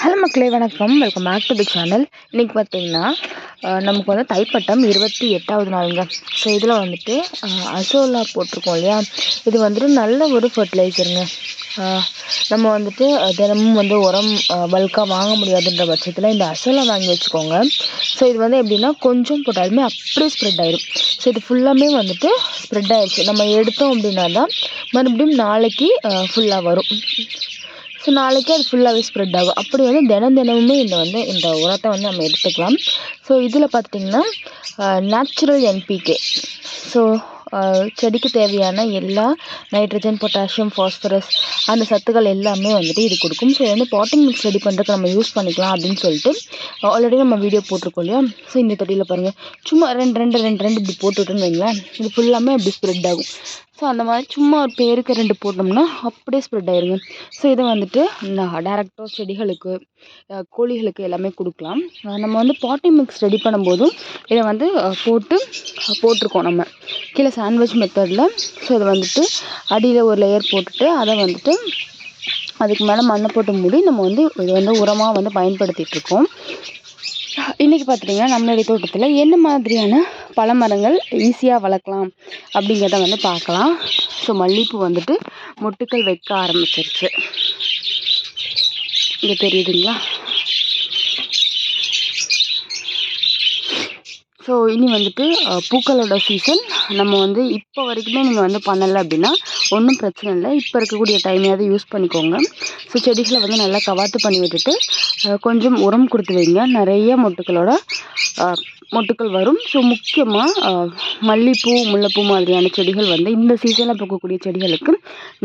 Hello மக்களே வணக்கம். Welcome back to the channel இன்றைக்கி பார்த்தீங்கன்னா நமக்கு வந்து தைப்பட்டம் இருபத்தி எட்டாவது நாளுங்க. ஸோ இதில் வந்துட்டு அசோலா போட்டிருக்கோம் இல்லையா? இது வந்துட்டு நல்ல ஒரு ஃபர்டிலைசருங்க நம்ம வந்துட்டு தினமும் வந்து உரம் பல்காக வாங்க முடியாதுன்ற பட்சத்தில் இந்த அசோலா வாங்கி வச்சுக்கோங்க. ஸோ இது வந்து எப்படின்னா கொஞ்சம் போட்டாலுமே அப்படியே ஸ்ப்ரெட் ஆயிடும் ஸோ இது ஃபுல்லாமே வந்துட்டு ஸ்ப்ரெட் ஆயிடுச்சு. நம்ம எடுத்தோம் அப்படின்னா தான் மறுபடியும் நாளைக்கு ஃபுல்லாக வரும். ஸோ நாளைக்கு அது ஃபுல்லாகவே ஸ்ப்ரெட் ஆகும். அப்படி வந்து தினம் தினமுமே இந்த வந்து இந்த உரத்தை வந்து நம்ம எடுத்துக்கலாம். ஸோ இதில் பார்த்துட்டிங்கன்னா நேச்சுரல் என்பிகே ஸோ செடிக்கு தேவையான எல்லா நைட்ரஜன் பொட்டாசியம் ஃபாஸ்பரஸ் அந்த சத்துக்கள் எல்லாமே வந்துட்டு இது கொடுக்கும். ஸோ வந்து பாட்டிங் மிக்ஸ் ரெடி பண்ணுறதுக்கு நம்ம யூஸ் பண்ணிக்கலாம் அப்படின்னு சொல்லிட்டு ஆல்ரெடி நம்ம வீடியோ போட்டிருக்கோம் இல்லையா? ஸோ இந்த தொட்டியில் பாருங்கள் சும்மா ரெண்டு ரெண்டு ரெண்டு ரெண்டு இப்படி போட்டுவிட்டுன்னு வைங்களேன். இது ஃபுல்லாமே அப்படி ஸ்ப்ரெட் ஆகும். ஸோ அந்த மாதிரி சும்மா ஒரு பேருக்கு ரெண்டு போட்டோம்னா அப்படியே ஸ்ப்ரெட் ஆயிருங்க. ஸோ இதை வந்துட்டு டேரெக்டாக செடிகளுக்கு கோழிகளுக்கு எல்லாமே கொடுக்கலாம். நம்ம வந்து பாட்டி மிக்ஸ் ரெடி பண்ணும்போதும் இதை வந்து போட்டு போட்டிருக்கோம் நம்ம. கீழே சாண்ட்விச் மெத்தடில் ஸோ இதை வந்துட்டு அடியில் ஒரு லேயர் போட்டுட்டு அதை வந்துட்டு அதுக்கு மேலே மண்ணை போட்டு மூடி நம்ம வந்து இது வந்து உரமாக வந்து பயன்படுத்திகிட்ருக்கோம் இன்றைக்கி பார்த்துட்டிங்கன்னா நம்மளுடைய தோட்டத்தில் என்ன மாதிரியான பழமரங்கள் ஈஸியாக வளர்க்கலாம் அப்படிங்கிறத வந்து பார்க்கலாம். ஸோ மல்லிகைப்பூ வந்துட்டு மொட்டுக்கள் வைக்க ஆரம்பிச்சிருச்சு. இங்கே தெரியுதுங்களா? ஸோ இனி வந்துட்டு பூக்களோட சீசன் நம்ம வந்து இப்போ வரைக்குமே நீங்கள் வந்து பண்ணலை அப்படின்னா ஒன்றும் பிரச்சனை இல்லை. இப்போ இருக்கக்கூடிய டைமையாவது யூஸ் பண்ணிக்கோங்க. ஸோ செடிகளை வந்து நல்லா கவாத்து பண்ணி விட்டுட்டு கொஞ்சம் உரம் கொடுத்து வைங்க. நிறைய மொட்டுக்களோட மொட்டுக்கள் வரும். ஸோ முக்கியமாக மல்லிப்பூ முல்லைப்பூ மாதிரியான செடிகள் வந்து இந்த சீசனில் பூக்கக்கூடிய செடிகளுக்கு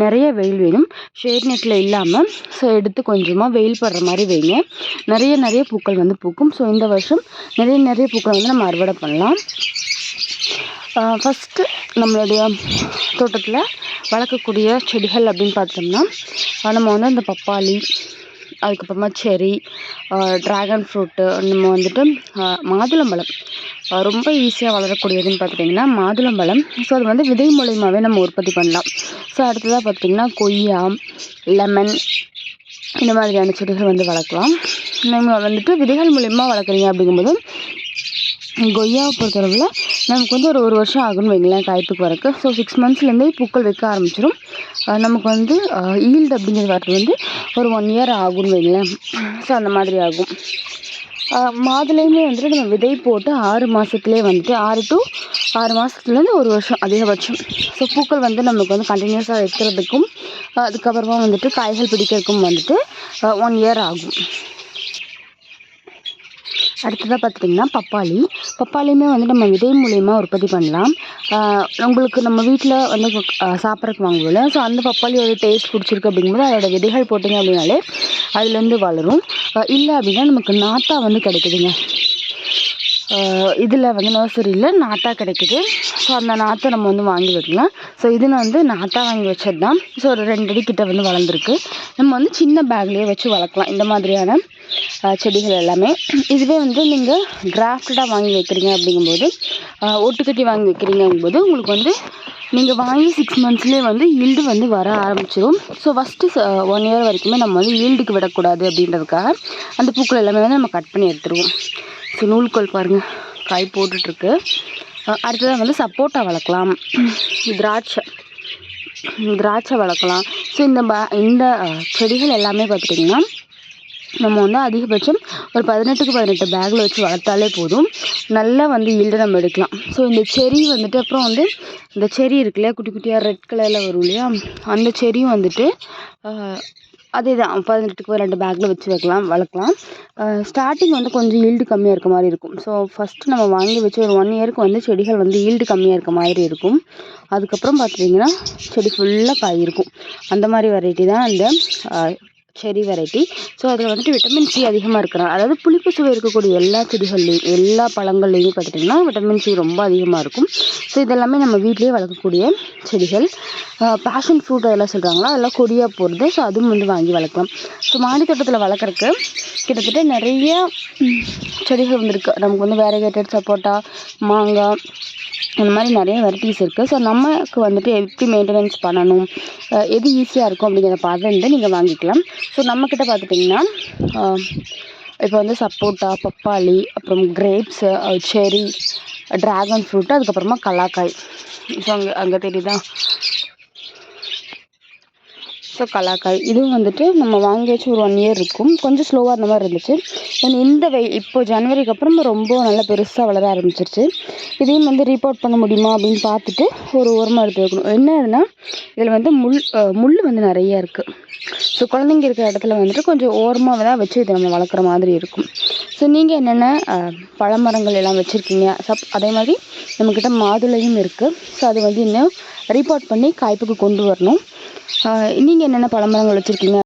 நிறைய வெயில் வேணும். ஷேட் நெட்டில் இல்லாமல் ஸோ எடுத்து கொஞ்சமாக வெயில் படுற மாதிரி வைங்க. நிறைய நிறைய பூக்கள் வந்து பூக்கும். ஸோ இந்த வருஷம் நிறைய நிறைய பூக்களை வந்து நம்ம அறுவடை பண்ணலாம். ஃபஸ்ட்டு நம்மளுடைய தோட்டத்தில் வளர்க்கக்கூடிய செடிகள் அப்படின்னு பார்த்தோம்னா நம்ம வந்து அந்த பப்பாளி அதுக்கப்புறமா செரி ட்ராகன் ஃப்ரூட்டு நம்ம வந்துட்டு மாதுளம்பழம். ரொம்ப ஈஸியாக வளரக்கூடியதுன்னு பார்த்துட்டிங்கன்னா மாதுளம்பழம். ஸோ அது வந்து விதை மூலியமாகவே நம்ம உற்பத்தி பண்ணலாம். ஸோ அடுத்ததாக பார்த்திங்கன்னா கொய்யா லெமன் இந்த மாதிரியான செடிகள் வந்து வளர்க்கலாம். நம்ம வந்துட்டு விதைகள் மூலியமாக வளர்க்குறீங்க அப்படிங்கும்போது கொய்யாவை பொறுத்தளவில் நமக்கு வந்து ஒரு ஒரு வருஷம் ஆகும்னு வைங்களேன் காய்ப்புக்கு வரக்கு. ஸோ சிக்ஸ் மந்த்ஸ்லேருந்தே பூக்கள் வைக்க ஆரம்பிச்சிடும் நமக்கு வந்து ஈல்டு அப்படிங்கிறது வரது வந்து ஒரு ஒன் இயர் ஆகும்னு வைங்களேன். ஸோ அந்த மாதிரி ஆகும். அஹ் மாதுளையுமே வந்துட்டு நம்ம விதை போட்டு ஆறு மாதத்துலேயே வந்துட்டு ஆறு டு ஆறு மாதத்துலேருந்து ஒரு வருஷம் அதிகபட்சம். ஸோ பூக்கள் வந்து நமக்கு வந்து கண்டினியூஸாக வைக்கிறதுக்கும் அதுக்கப்புறமா வந்துட்டு காய்கள் பிடிக்கிறதுக்கும் வந்துட்டு ஒன் இயர் ஆகும். அடுத்ததாக பார்த்துட்டிங்கன்னா பப்பாளி. பப்பாளியுமே வந்து நம்ம விதை மூலியமாக உற்பத்தி பண்ணலாம். உங்களுக்கு நம்ம வீட்டில் வந்து சாப்பிட்றதுக்கு வாங்குவோம்ல. ஸோ அந்த பப்பாளியோட டேஸ்ட் பிடிச்சிருக்கு அப்படிங்கும்போது அதோட விதைகள் போட்டிங்க அப்படின்னாலே அதுலேருந்து வளரும். இல்லை அப்படின்னா நமக்கு நாத்தா வந்து கிடைக்குதுங்க. இதில் வந்து நர்சரியில் நாட்டாக கிடைக்குது. ஸோ அந்த நாற்றை நம்ம வந்து வாங்கி வைக்கலாம். ஸோ இது நான் வந்து நாற்றாக வாங்கி வச்சது தான் ஸோ ஒரு ரெண்டு அடி கிட்ட வந்து வளர்ந்துருக்கு. நம்ம வந்து சின்ன பேக்லேயே வச்சு வளர்க்கலாம். இந்த மாதிரியான செடிகள் எல்லாமே. இதுவே வந்து நீங்கள் கிராஃப்டடாக வாங்கி வைக்கிறீங்க அப்படிங்கும்போது ஒட்டுக்கட்டி வாங்கி வைக்கிறீங்கும்போது உங்களுக்கு வந்து நீங்கள் வாங்கி சிக்ஸ் மந்த்ஸ்லேயே வந்து ஈல்டு வந்து வர ஆரம்பிச்சிடும் ஸோ ஃபஸ்ட்டு ஒன் இயர் வரைக்குமே நம்ம வந்து ஈல்டுக்கு விடக்கூடாது அப்படின்றதுக்காக அந்த பூக்கள் எல்லாமே வந்து நம்ம கட் பண்ணி எடுத்துருவோம். ஸோ நூல்கோல் பாருங்கள் காய் போட்டுட்ருக்கு. அடுத்ததாக வந்து சப்போட்டா வளர்க்கலாம். திராட்சை. திராட்சை வளர்க்கலாம். ஸோ இந்த ப இந்த செடிகள் எல்லாமே பார்த்துட்டிங்கன்னா நம்ம வந்து அதிகபட்சம் ஒரு பதினெட்டுக்கு பதினெட்டு பேக்கில் வச்சு வளர்த்தாலே போதும். நல்லா வந்து ஈல்டு நம்ம எடுக்கலாம். ஸோ இந்த செரி வந்துட்டு அப்புறம் வந்து இந்த செரி இருக்கு இல்லையா? குட்டி குட்டியாக ரெட் கலரில் வரும் இல்லையா? அந்த செரியும் வந்துட்டு அதே தான் பதினெட்டுக்கு பதினெட்டு பேக்கில் வச்சு வைக்கலாம் வளர்க்கலாம். ஸ்டார்டிங் வந்து கொஞ்சம் ஈல்டு கம்மியாக இருக்க மாதிரி இருக்கும். ஸோ ஃபஸ்ட்டு நம்ம வாங்கி வச்சு ஒரு ஒன் இயருக்கு வந்து செடிகள் வந்து ஈல்டு கம்மியாக இருக்க மாதிரி இருக்கும். அதுக்கப்புறம் பார்த்துட்டிங்கன்னா செடி ஃபுல்லாக காய் இருக்கும். அந்த மாதிரி வெரைட்டி தான் இந்த செடி செரி வெரைட்டி ஸோ அதில் வந்துட்டு விட்டமின் சி அதிகமாக இருக்கிறாங்க அதாவது புளிப்பு சுவை இருக்கக்கூடிய எல்லா செடிகள்லையும் எல்லா பழங்கள்லையும் பார்த்துட்டிங்கன்னா விட்டமின் சி ரொம்ப அதிகமாக இருக்கும். ஸோ இதெல்லாமே நம்ம வீட்டிலேயே வளர்க்கக்கூடிய செடிகள். பேஷன் ஃப்ரூட் அதெல்லாம் சொல்கிறாங்களா அதெல்லாம் கொடியாக போகிறது ஸோ அதுவும் வந்து வாங்கி வளர்க்கலாம். ஸோ மாடி தோட்டத்தில் வளர்க்குறக்கு கிட்டத்தட்ட நிறைய செடிகள் வந்துருக்கு. நமக்கு வந்து வேரிகேட்டட் சப்போட்டா மாங்காய் அந்த மாதிரி நிறைய வெரைட்டிஸ் இருக்குது ஸோ நமக்கு வந்துட்டு எப்படி மெயின்டெனன்ஸ் பண்ணணும் எது ஈஸியாக இருக்கும் அப்படிங்கிறத பார்த்துட்டு நீங்கள் வாங்கிக்கலாம். ஸோ நம்மக்கிட்ட பார்த்துட்டிங்கன்னா இப்போ வந்து சப்போட்டா பப்பாளி அப்புறம் கிரேப்ஸு செரி ட்ராகன் ஃப்ரூட்டு அதுக்கப்புறமா கலாக்காய். ஸோ அங்கே அங்கே தெரியுதா? ஸோ கலாக்காய். இதுவும் வந்துட்டு நம்ம வாங்கி வச்சு ஒரு ஒன் இயர் இருக்கும். கொஞ்சம் ஸ்லோவாக இருந்த மாதிரி இருந்துச்சு. தென் இந்த வெய் இப்போ ஜனவரிக்கு அப்புறம் ரொம்ப நல்லா பெருசாக வளர ஆரம்பிச்சிருச்சு. இதையும் வந்து ரீபோர்ட் பண்ண முடியுமா அப்படின்னு பார்த்துட்டு ஒரு உரமாக எடுத்து வைக்கணும் என்னதுன்னா இதில் வந்து முள் முள் வந்து நிறைய இருக்குது ஸோ குழந்தைங்க இருக்கிற இடத்துல வந்துட்டு கொஞ்சம் ஓரமாக தான் வச்சு இதை நம்ம வளர்க்குற மாதிரி இருக்கும். ஸோ நீங்கள் என்னென்ன பழமரங்கள் எல்லாம் வச்சுருக்கீங்க? சப் அதே மாதிரி நம்மக்கிட்ட மாதுளையும் இருக்குது ஸோ அது வந்து இன்னும் ரிப்போர்ட் பண்ணி காய்ப்புக்கு கொண்டு வரணும். நீங்கள் என்னென்ன பழமரங்கள் வச்சுருக்கீங்க?